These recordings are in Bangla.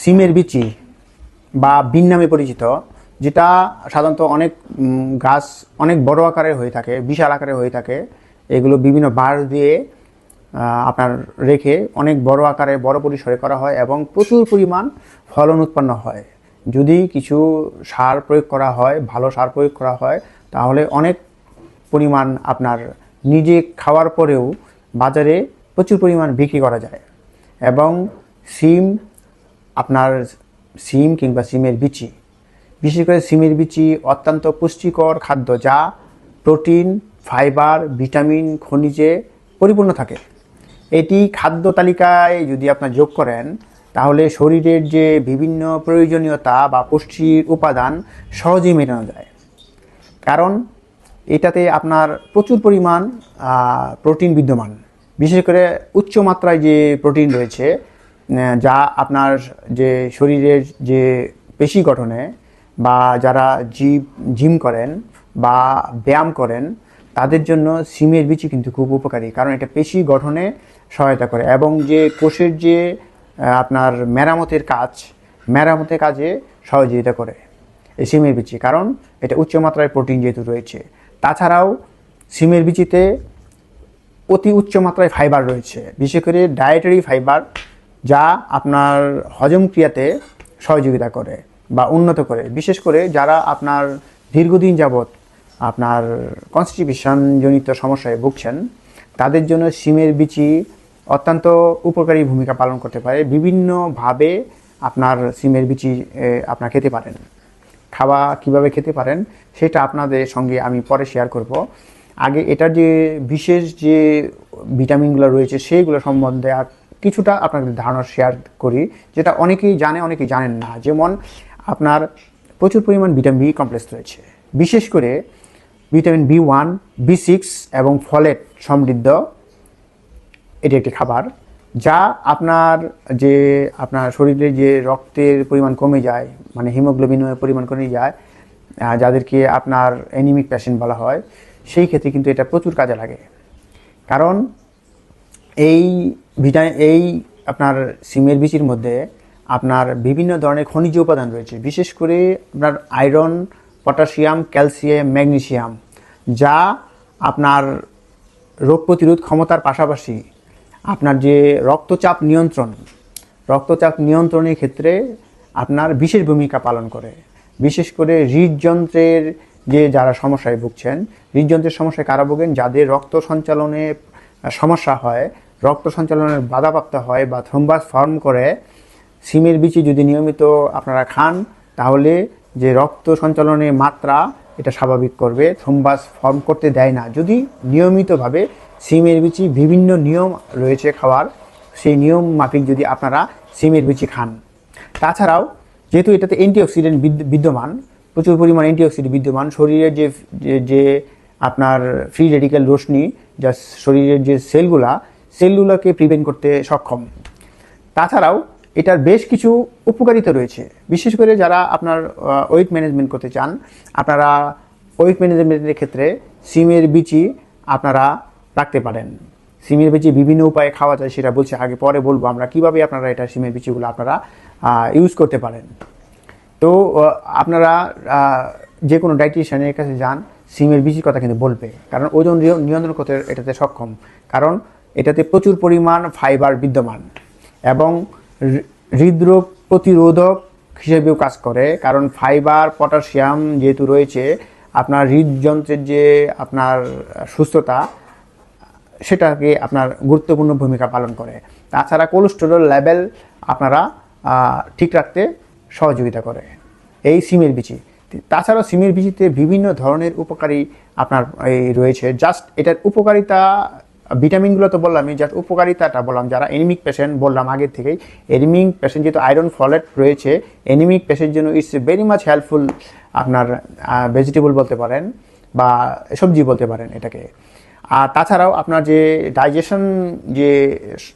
সিমের বিচি বা বিন নামে পরিচিত, যেটা সাধারণত অনেক গাছ অনেক বড় আকারের হয়ে থাকে, বিশাল আকারের হয়ে থাকে। এগুলো বিভিন্ন বার দিয়ে আপনার রেখে অনেক বড় আকারে বড় পরিসরে করা হয় এবং প্রচুর পরিমাণ ফলন উৎপন্ন হয়। যদি কিছু সার প্রয়োগ করা হয়, ভালো সার প্রয়োগ করা হয়, তাহলে অনেক পরিমাণ আপনার নিজে খাওয়ার পরেও বাজারে প্রচুর পরিমাণ বিক্রি করা যায়। এবং সিম আপনার সিম কিংবা সিমের বিচি। বিশেষ করে সিমের বিচি অত্যন্ত পুষ্টিকর খাদ্য যা প্রোটিন, ফাইবার, ভিটামিন, খনিজে পরিপূর্ণ থাকে। এটি খাদ্য তালিকায় যদি আপনার যোগ করেন, তাহলে শরীরের যে বিভিন্ন প্রয়োজনীয়তা বা পুষ্টির উপাদান সহজেই মেটানো যায়। কারণ এটাতে আপনার প্রচুর পরিমাণ প্রোটিন বিদ্যমান। বিশেষ করে উচ্চ মাত্রায় যে প্রোটিন রয়েছে যা আপনার যে শরীরের যে পেশি গঠনে বা যারা জিম জিম করেন বা ব্যায়াম করেন, তাদের জন্য সিমের বিচি কিন্তু খুব উপকারী, কারণ এটা পেশি গঠনে সহায়তা করে। এবং যে কোষের যে আপনার মেরামতের কাজ, মেরামতের কাজে সহযোগিতা করে এই সিমের বিচি, কারণ এটা উচ্চমাত্রায় প্রোটিন যেহেতু রয়েছে। তাছাড়াও সিমের বিচিতে অতি উচ্চ মাত্রায় ফাইবার রয়েছে, বিশেষ করে ডায়েটারি ফাইবার যা আপনার হজম ক্রিয়াতে সহযোগিতা করে বা উন্নত করে। বিশেষ করে যারা আপনার দীর্ঘদিন যাবৎ আপনার কনস্টিপেশন জনিত সমস্যায় ভুগছেন, তাদের জন্য সিমের বিচি অত্যন্ত উপকারী ভূমিকা পালন করতে পারে। বিভিন্নভাবে আপনার সিমের বিচি আপনার খেতে পারেন। খাওয়া কীভাবে খেতে পারেন, সেটা আপনাদের সঙ্গে আমি পরে শেয়ার করব। আগে এটার যে বিশেষ যে ভিটামিনগুলো রয়েছে, সেইগুলো সম্বন্ধে আর কিছুটা আপনাদের ধারণা শেয়ার করি, যেটা অনেকেই জানে, অনেকেই জানেন না। যেমন আপনার প্রচুর পরিমাণ ভিটামিন বি কমপ্লেক্স রয়েছে। বিশেষ করে vitamin B one B six এবং ফলেট সমৃদ্ধ এটি একটি খাবার, যা আপনার যে আপনার শরীরে যে রক্তের পরিমাণ কমে যায় মানে হিমোগ্লোবিনের পরিমাণ কমে যায় যাদেরকে আপনার অ্যানিমিক পেশেন্ট বলা হয়, সেই ক্ষেত্রে কিন্তু এটা প্রচুর কাজে লাগে। কারণ এই ভিটামিন, এই আপনার সিমের বিচির মধ্যে আপনার বিভিন্ন ধরনের খনিজ উপাদান রয়েছে। বিশেষ করে আপনার আয়রন, পটাশিয়াম, ক্যালসিয়াম, ম্যাগনেসিয়াম, যা আপনার রোগ প্রতিরোধ ক্ষমতার পাশাপাশি আপনার যে রক্তচাপ নিয়ন্ত্রণ, রক্তচাপ নিয়ন্ত্রণের ক্ষেত্রে আপনার বিশেষ ভূমিকা পালন করে। বিশেষ করে হৃদযন্ত্রের যে যারা সমস্যায় ভুগছেন, হৃদযন্ত্রের সমস্যায় কারা ভোগেন যাদের রক্ত সঞ্চালনে সমস্যা হয় রক্ত সঞ্চালনের বাধাপ্রাপ্ত হয় বা থ্রোম্বাস ফর্ম করে, সিমের বিচি যদি নিয়মিত আপনারা খান, তাহলে যে রক্ত সঞ্চালনের মাত্রা, এটা স্বাভাবিক করবে, থ্রোম্বাস ফর্ম করতে দেয় না। যদি নিয়মিতভাবে সিমের বিচি বিভিন্ন নিয়ম রয়েছে খাওয়ার, সেই নিয়ম মাফিক যদি আপনারা সিমের বিচি খান। তাছাড়াও, যেহেতু এটাতে অ্যান্টিঅক্সিডেন্ট বিদ্যমান, প্রচুর পরিমাণ অ্যান্টিঅক্সিডেন্ট বিদ্যমান, শরীরের যে, যে- আপনার ফ্রি রেডিক্যাল রশ্মি, যা শরীরের যে সেলগুলা সেলগুলোকে প্রিভেন্ট করতে সক্ষম। তাছাড়াও এটার বেশ কিছু উপকারিতা রয়েছে। বিশেষ করে যারা আপনার ওয়েট ম্যানেজমেন্ট করতে চান, আপনারা ওয়েট ম্যানেজমেন্টের ক্ষেত্রে সিমের বিচি আপনারা রাখতে পারেন। সিমের বিচি বিভিন্ন উপায়ে খাওয়া যায় সেটা বলছি আগে, পরে বলব আমরা কীভাবে আপনারা এটা সিমের বিচিগুলো আপনারা ইউজ করতে পারেন। তো আপনারা যে কোনো ডাইটিশিয়ানের কাছে যান, সিমের বিচির কথা কিন্তু বলবে। কারণ ওজন নিয়ন্ত্রণ করতে এটাতে সক্ষম। কারণ এটাতে প্রচুর পরিমাণ ফাইবার বিদ্যমান এবং হৃদরোগ প্রতিরোধক হিসেবেও কাজ করে, কারণ ফাইবার পটাশিয়াম যেহেতু রয়েছে, আপনার হৃদযন্ত্রের যে আপনার সুস্থতা, সেটাকে আপনার গুরুত্বপূর্ণ ভূমিকা পালন করে। তাছাড়া কোলেস্টেরল লেভেল আপনারা ঠিক রাখতে সহযোগিতা করে। এই সিমের বিচি। তাছাড়াও সিমের বিচিতে বিভিন্ন ধরনের উপকারী আপনার এই রয়েছে। জাস্ট এটার উপকারিতা ভিটামিনগুলো তো বললামই জাস্ট উপকারিতাটা বললাম, যারা এনিমিক পেশেন্ট বললাম আগের থেকেই এনিমিক পেশেন্ট যেহেতু আয়রন ফলেট রয়েছে এনিমিক পেশেন্ট জন্য ইটস ভেরি মাচ হেল্পফুল আপনার ভেজিটেবল বলতে পারেন বা সবজি বলতে পারেন এটাকে। আর তাছাড়াও আপনার যে ডাইজেশন যে,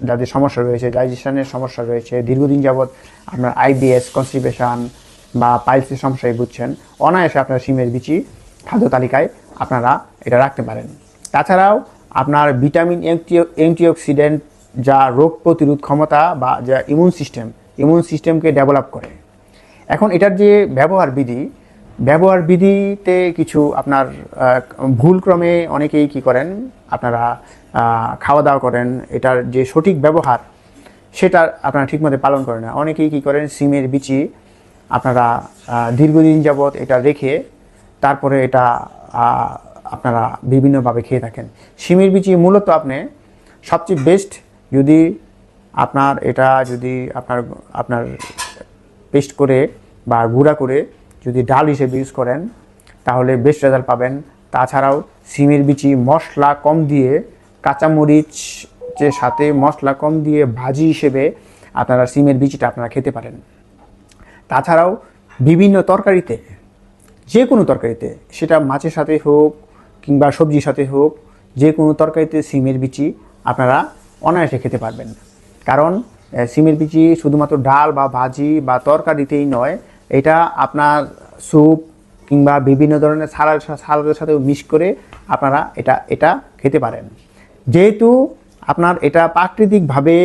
যাদের সমস্যা রয়েছে ডাইজেশনের সমস্যা রয়েছে, দীর্ঘদিন যাবৎ আপনার আইবিএস কনস্টিপেশন বা পাইলসের সমস্যায় বুঝছেন অনায়াসে আপনার সিমের বিচি খাদ্য তালিকায় আপনারা এটা রাখতে পারেন। তাছাড়াও আপনার ভিটামিন অ্যান্টি অ্যান্টিঅক্সিডেন্ট, যা রোগ প্রতিরোধ ক্ষমতা বা যা ইমিউন সিস্টেম ইমিউন সিস্টেমকে ডেভেলপ করে। এখন এটার যে ব্যবহার বিধি, ব্যবহার বিধিতে কিছু আপনার ভুলক্রমে অনেকেই কি করেন, আপনারা খাওয়া দাওয়া করেন, এটার যে সঠিক ব্যবহার, সেটা আপনারা ঠিকমতো পালন করেন না। অনেকেই কি করেন, সিমের বিচি আপনারা দীর্ঘদিন যাবৎ এটা রেখে, তারপরে এটা আপনারা বিভিন্নভাবে খেয়ে থাকেন। সিমের বিচি মূলত আপনি সবচেয়ে বেস্ট যদি আপনার এটা যদি আপনার আপনার পেস্ট করে বা গুঁড়া করে যদি ডাল হিসেবে ইউজ করেন, তাহলে বেস্ট রেজাল্ট পাবেন। তাছাড়াও সিমের বিচি মশলা কম দিয়ে কাঁচামরিচের সাথে মশলা কম দিয়ে ভাজি হিসেবে আপনারা সিমের বিচিটা আপনারা খেতে পারেন। তাছাড়াও বিভিন্ন তরকারিতে যে কোনো তরকারিতে, সেটা মাছের সাথে হোক কিংবা সবজির সাথে হোক, যে কোনো তরকারিতে সিমের বিচি আপনারা অনায়াসে খেতে পারবেন। কারণ সিমের বিচি শুধুমাত্র ডাল বা ভাজি বা তরকারিতেই নয়, এটা আপনার স্যুপ কিংবা বিভিন্ন ধরনের সালাদ সালাদের সাথেও মিক্স করে আপনারা এটা এটা খেতে পারেন। যেহেতু আপনার এটা প্রাকৃতিকভাবে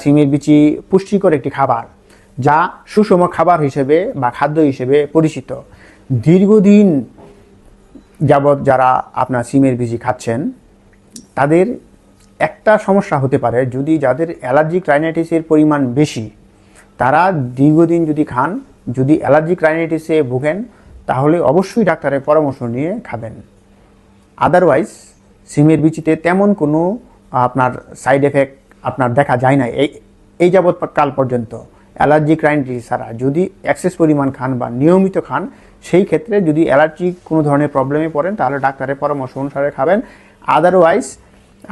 সিমের বিচি পুষ্টিকর একটি খাবার, যা সুষম খাবার হিসেবে বা খাদ্য হিসেবে পরিচিত। দীর্ঘদিন যাবৎ যারা আপনার সিমের বিচি খাচ্ছেন, তাদের একটা সমস্যা হতে পারে, যদি যাদের অ্যালার্জিক রাইনাইটিসের পরিমাণ বেশি, তারা দীর্ঘদিন যদি খান, যদি অ্যালার্জিক রাইনাইটিসে ভোগেন, তাহলে অবশ্যই ডাক্তারের পরামর্শ নিয়ে খাবেন। আদারওয়াইজ সিমের বিচিতে তেমন কোনো আপনার সাইড এফেক্ট আপনার দেখা যায় না এই এই যাবৎ কাল পর্যন্ত। অ্যালার্জিক রাইনাইটিস ছাড়া যদি অ্যাক্সেস পরিমাণ খান বা নিয়মিত খান সেই ক্ষেত্রে যদি অ্যালার্জি কোনো ধরনের প্রবলেমে পড়েন, তাহলে ডাক্তারের পরামর্শ অনুসারে খাবেন। আদারওয়াইজ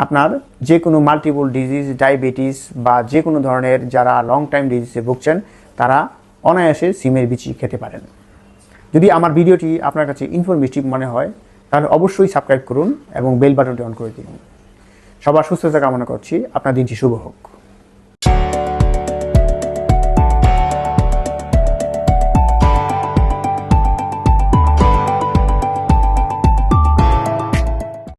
আপনার যে কোনো মাল্টিপল ডিজিজ ডায়াবেটিস বা যে কোনো ধরনের যারা লং টাইম ডিজিজে ভুগছেন, তারা অনায়াসে সিমের বিচি খেতে পারেন। যদি আমার ভিডিওটি আপনার কাছে ইনফরমেটিভ মনে হয়, তাহলে অবশ্যই সাবস্ক্রাইব করুন এবং বেল বাটনটি অন করে দিন। সবার সুস্থতা কামনা করছি। আপনার দিনটি শুভ হোক।